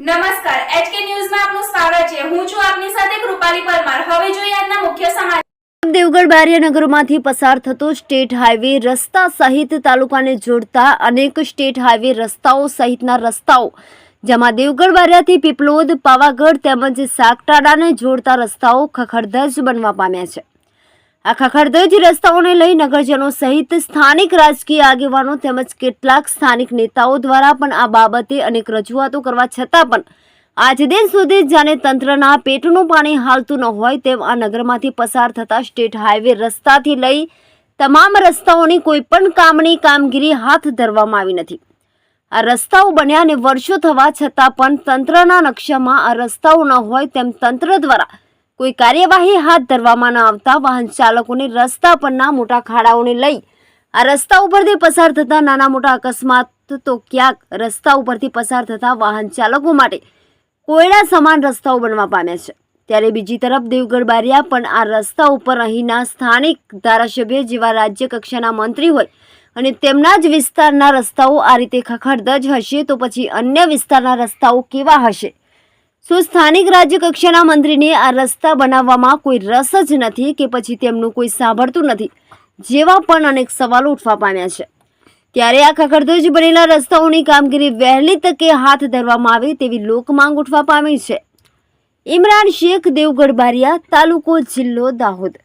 નમસ્કાર, એચકે ન્યૂઝમાં આપનું સ્વાગત છે. હું છું આપની સાથે કૃપાલી પરમાર. હવે જોઈએ આજના મુખ્ય સમાચાર. દેવગઢ બારિયાનગરમાંથી પસાર થતો સ્ટેટ હાઈવે રસ્તા સહિત તાલુકાને જોડતા અનેક સ્ટેટ હાઈવે રસ્તાઓ સહિતના રસ્તાઓ, જેમાં દેવગઢ બારિયાથી પીપલોદ, પાવાગઢ તેમજ સાગટાડાને જોડતા રસ્તાઓ ખખડધજ બનવા પામ્યા છે. આ ખખડધજ રસ્તાઓને લઈ નગરજનો સહિત સ્થાનિક રાજકીય આગેવાનો તેમજ કેટલાક સ્થાનિક નેતાઓ દ્વારા પણ આ બાબતે અનેક રજૂઆતો કરવા છતાં પણ આજ દિન સુધી જાણે તંત્રના પેટનું પાણી હાલતું ન હોય તેમ આ નગરમાંથી પસાર થતા સ્ટેટ હાઈવે રસ્તાથી લઈ તમામ રસ્તાઓની કોઈ પણ કામની કામગીરી હાથ ધરવામાં આવી નથી. આ રસ્તાઓ બન્યા અને વર્ષો થવા છતાં પણ તંત્રના નકશામાં આ રસ્તાઓ ન હોય તેમ તંત્ર દ્વારા કોઈ કાર્યવાહી હાથ ધરવામાં ન આવતા વાહન ચાલકોને રસ્તા પરના મોટા ખાડાઓને લઈ આ રસ્તા ઉપરથી પસાર થતા નાના મોટા અકસ્માત તો ક્યાંક રસ્તા ઉપરથી પસાર થતા વાહન ચાલકો માટે કોયડા સમાન રસ્તાઓ બનવા પામ્યા છે. ત્યારે બીજી તરફ દેવગઢ બારિયા પણ આ રસ્તા ઉપર અહીંના સ્થાનિક ધારાસભ્ય જેવા રાજ્ય કક્ષાના મંત્રી હોય અને તેમના જ વિસ્તારના રસ્તાઓ આ રીતે ખખડધજ હશે તો પછી અન્ય વિસ્તારના રસ્તાઓ કેવા હશે? શું સ્થાનિક રાજ્ય કક્ષાના મંત્રીને આ રસ્તા બનાવવામાં કોઈ રસ જ નથી કે પછી તેમનું કોઈ સાંભળતું નથી? જેવા પણ અનેક સવાલો ઉઠવા પામ્યા છે. ત્યારે આ ખખડધજ બનેલા રસ્તાઓની કામગીરી વહેલી તકે હાથ ધરવામાં આવે તેવી લોકમાંગ ઉઠવા પામી છે. ઇમરાન શેખ દેવગઢ બારિયા, તાલુકો જિલ્લો દાહોદ.